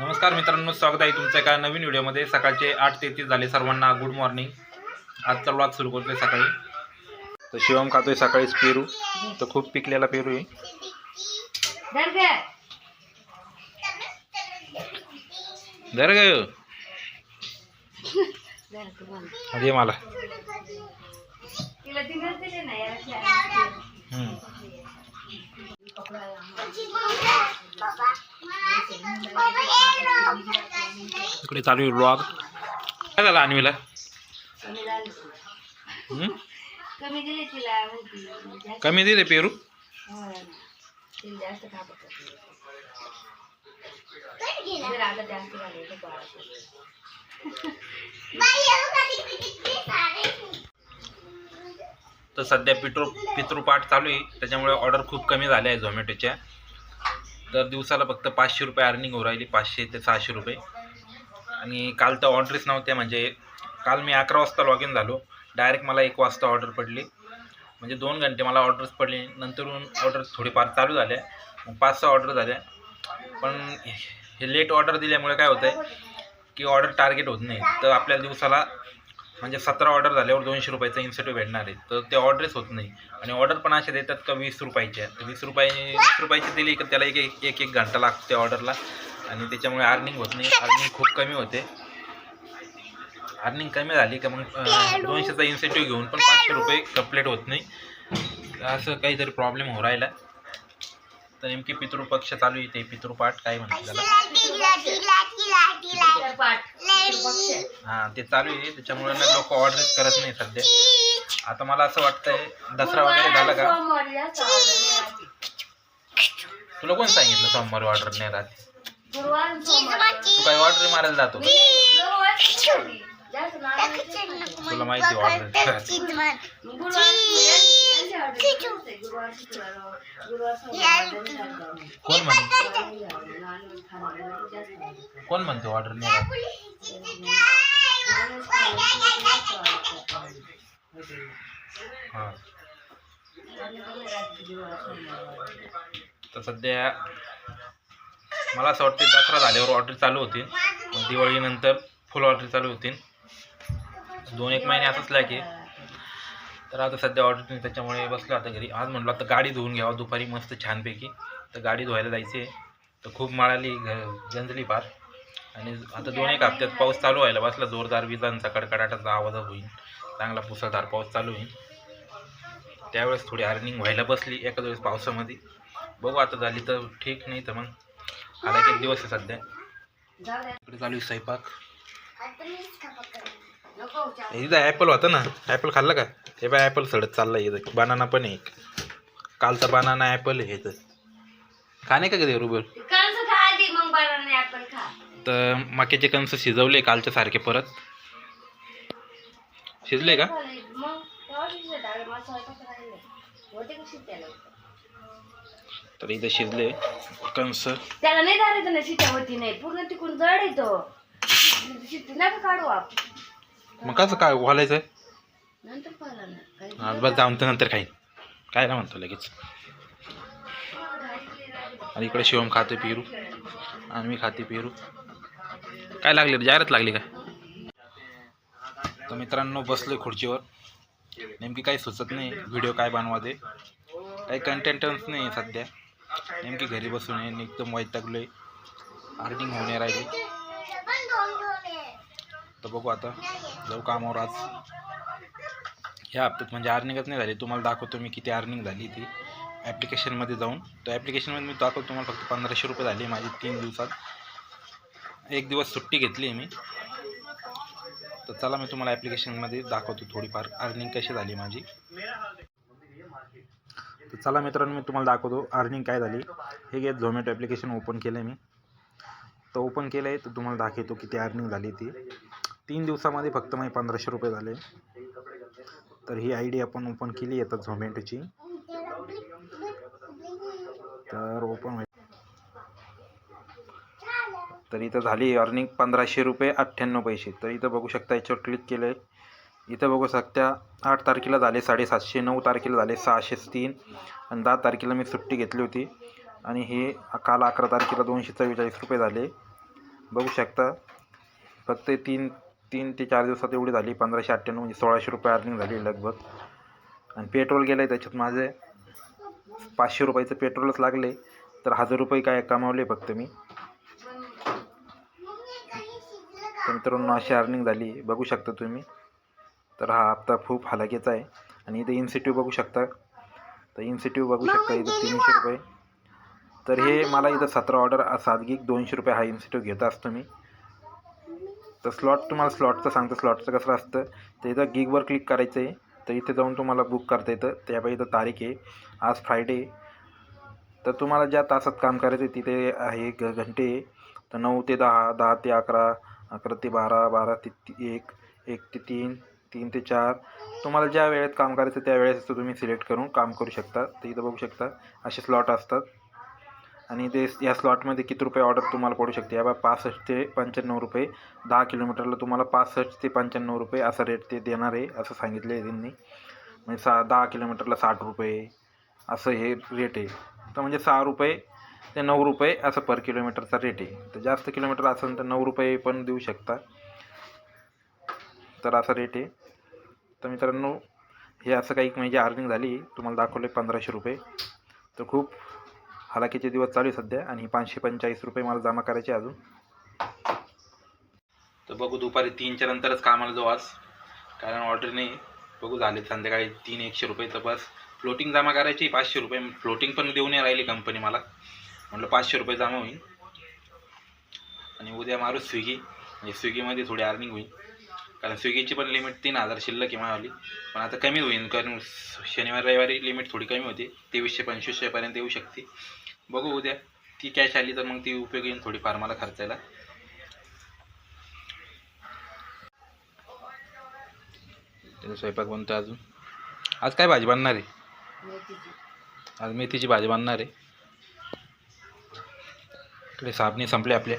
नमस्कार मित्रांनो स्वागत आहे तुमचं एका नवीन व्हिडिओमध्ये. सकाळचे आठ तेहतीस झाले सर्वांना गुड मॉर्निंग आजचा व्लॉग सुरू करतोय सकाळी. तर शिवम खातोय सकाळीच पेरू. तर खूप पिकलेला पेरू आहे. धर ग. मला. हम्म. इकडे चालू आहे व्लॉग काय झालं अन्वीला कमी दिले पेरू? हो तर सध्या पितृ पितृपाठ चालू आहे. त्याच्यामुळे ऑर्डर खूप कमी झाल्या आहे झोमॅटोच्या तर दिवसाला फक्त पाचशे रुपये अर्निंग होऊ राहिली पाचशे ते सहाशे रुपये. आणि काल तर ऑर्डरच नव्हत्या म्हणजे काल मी अकरा वाजता लॉग इन झालो. डायरेक्ट मला एक वाजता ऑर्डर पडली. म्हणजे दोन घंटे मला ऑर्डर्स पडले. नंतरून ऑर्डर थोडीफार चालू झाल्या पाच सहा ऑर्डर झाल्या पण हे लेट ऑर्डर दिल्यामुळे काय होतं आहे की ऑर्डर टार्गेट होत नाही. तर आपल्याला दिवसाला म्हणजे सतरा ऑर्डर झाल्यावर दोनशे रुपयाचा इन्सेंटिव्ह भेटणार आहे. तर ते ऑर्डरच होत नाही. आणि ऑर्डर पण असे देतात का वीस रुपयाच्या तर वीस रुपये वीस रुपयाची दिली की त्याला एक एक एक एक घंटा लागतो त्या ऑर्डरला. आणि त्याच्यामुळे अर्निंग होत नाही. अर्निंग खूप कमी होते. अर्निंग कमी झाली का मग दोनशेचा इन्सेंटिव्ह घेऊन पण पाचशे रुपये कंप्लीट होत नाही. असं काहीतरी प्रॉब्लेम हो राहिला. तर नेमकी पितृपक्ष चालू येते ते पितृपाठ काय म्हणतात त्याला? हां ते चालू आहे त्याच्यामुळे ना लोक ऑर्डरच करत नाही सध्या. आता मला असं वाटतंय दसरा वगैरे झाला का. तुला कोण सांगितलं सोमवारी ऑर्डर नाही राहते. तू काय ऑर्डर मारायला जातो. तुला माहिती ऑर्डर कोण म्हणतो कोण म्हणतो ऑर्डर तर सध्या मला असं वाटते दसरा झाल्यावर ऑर्डर चालू होतील. दिवाळीनंतर फुल ऑर्डर चालू होतील. दोन एक महिने असंच लागे तर आता सध्या ऑर्डर नाही त्याच्यामुळे बसलो आता घरी. आज म्हटलं आता गाडी धुवून घ्यावं दुपारी मस्त छानपैकी. तर गाडी धुवायला जायची आहे तर खूप माळाली घ गंजली फार. आणि आता दोन एक हप्त्यात पाऊस चालू व्हायला बसला. जोरदार विजांचा कडकडाटाचा आवाज होईल चांगला पुसळधार पाऊस चालू होईल त्यावेळेस थोडी अर्निंग व्हायला बसली एखाद्या वेळेस पावसामध्ये. बघू आता झाली तर ठीक नाही तर मग. आला एक दिवस आहे सध्या. इकडे चालू आहे स्वयंपाक. ॲपल होता ना? ॲपल खाल्लं का? हे बाय ॲपल सडत चाललं इथं बनाना पण एक. कालचा बनाना ॲपल इथं खाणे का कधी रुबल? कंस खा आधी मग बनाना ऍपल खा. तर मक्याचे कणस शिजवले कालच्या सारखे परत. शिजले का? मग तेव्हा शिजलं डाळ मला स्वयंपाक राहिले होते का शिट्ट्याला तर इथं शिजले कणस त्याला नाही धरायचं ना शिट्ट्या होती नाही. पूर्ण तिकडून जड येतो. शिट्टी नका काढू आप. मग कसं काय घालायचं नंतर आज बस जाऊन तर नंतर खाईन. काय ना म्हणतो लगेच. आणि इकडे शिवम खाते पेरू. आणि मी खाते पेरू. काय लागले? जाहिरात लागली का? तर मित्रांनो बसलोय खुर्चीवर. नेमकी काही सुचत नाही. व्हिडिओ काय बनवा दे. काही कंटेंटच नाही सध्या. नेमकी घरी बसून आहे एकदम वैतागलोय. अर्निंग होणे राहिली. तर बघू आता. जाऊ कामावर आज. ह्या हप्त्यात म्हणजे अर्निंगच नाही झाली. तुम्हाला दाखवतो मी किती अर्निंग झाली ती. ॲप्लिकेशनमध्ये जाऊन. तर ॲप्लिकेशनमध्ये मी दाखवतो तुम्हाला फक्त पंधराशे रुपये झाले माझी तीन दिवसात. एक दिवस सुट्टी घेतली मी. तर चला मी तुम्हाला ॲप्लिकेशनमध्ये दाखवतो थोडीफार. अर्निंग कशी झाली माझी. तर चला मित्रांनो मी तुम्हाला दाखवतो अर्निंग काय झाली. हे घे झोमॅटो ॲप्लिकेशन ओपन केलं मी. तर ओपन केलं आहे तर तुम्हाला दाखवतो किती अर्निंग झाली ती. तीन दिवसामध्ये फक्त माझे पंधराशे रुपये झाले. तर ही आय डी आपण ओपन केली आहे आता झोमॅटोची. तर ओपन तर इथं झाली अर्निंग पंधराशे रुपये अठ्ठ्याण्णव पैसे. तर इथं बघू शकता याच्यावर क्लिक केलं आहे इथं बघू शकता आठ तारखेला झाले साडेसातशे नऊ तारखेला झाले सहाशे तीन आणि दहा तारखेला मी सुट्टी घेतली होती. आणि हे काल अकरा तारखेला दोनशे चव्वेचाळीस रुपये झाले. बघू शकता फक्त तीन तीन ते चार दिवसात एवढी झाली पंधराशे अठ्ठ्याण्णव म्हणजे सोळाशे रुपये अर्निंग झाली लगभग. आणि पेट्रोल गेलं आहे त्याच्यात माझे पाचशे रुपयाचं पेट्रोलच लागले तर हजार रुपये काय कमावले फक्त मी. तर मित्रांनो अशी अर्निंग झाली. बघू शकता तुम्ही. तर हा हप्ता खूप हलाखीचा आहे. आणि इथं इन्सेटिव्ह बघू शकता. तर इन्सेटिव्ह बघू शकता इथं तीनशे रुपये. तर हे मला इथं सतरा ऑर्डर सात गिग दोनशे रुपये हा इन्सेटिव्ह घेत असतो मी. तर स्लॉट तुम्हाला स्लॉटचं सांगतं. स्लॉटचं कसं असतं तर इथं गिगवर क्लिक करायचं आहे तर इथे जाऊन तुम्हाला बुक करता येतं. त्यापैकी इथं तारीख आहे. आज फ्रायडे तर तुम्हाला ज्या तासात काम करायचं आहे तिथे आहे ग घंटे. तर नऊ ते दहा दहा ते अकरा अकरा ते बारा बारा ते एक एक ते तीन तीन ते चार. तुम्हाला ज्या वेळेत काम करायचं त्या वेळेस तुम्ही सिलेक्ट करून काम करू शकता. तर इथं बघू शकता असे स्लॉट असतात. आणि ते या स्लॉटमध्ये किती रुपये ऑर्डर तुम्हाला पडू शकते? या बा पासष्ट ते पंच्याण्णव रुपये. दहा किलोमीटरला तुम्हाला पासष्ट ते पंच्याण्णव रुपये असा रेट ते देणार आहे असं सांगितलं आहे त्यांनी. म्हणजे सा दहा किलोमीटरला साठ रुपये असं हे रेट आहे. तर म्हणजे सहा रुपये ते नऊ रुपये असं पर किलोमीटरचा रेट आहे. तर जास्त किलोमीटर असेल तर नऊ रुपये पण देऊ शकता. तर असा रेट आहे. तर मित्रांनो हे असं काही म्हणजे अर्निंग झाली. तुम्हाला दाखवले पंधराशे रुपये. तर खूप हालाकीचे दिवस चालू आहे सध्या आणि पाचशे पंचेचाळीस रुपये मला जमा करायचे अजून. तर बघू दुपारी तीनच्या नंतरच कामाला जाऊ आज. कारण ऑर्डर नाही बघू झाले संध्याकाळी तीन एकशे रुपये तर बस. फ्लोटिंग जमा करायची पाचशे रुपये. फ्लोटिंग पण देऊ नाही राहिली कंपनी मला. म्हटलं पाचशे रुपये जमा होईल. आणि उद्या मारू स्विगी म्हणजे स्विगीमध्ये थोडी अर्निंग होईल. कारण स्विगीची पण लिमिट तीन हजार शिल्लक किंवा आली पण आता कमी होईल कारण शनिवार रविवारी लिमिट थोडी कमी होते. तेवीसशे पंचवीसशेपर्यंत येऊ शकते. बघू उद्या. ती कॅश आली तर मग ती उपयोग येईल थोडीफार मला खर्चायला. त्याचा स्वयंपाक बनतो अजून. आज काय भाजी बांधणार आहे? आज मेथीची भाजी बांधणार आहे. इकडे साबणे संपले आपल्या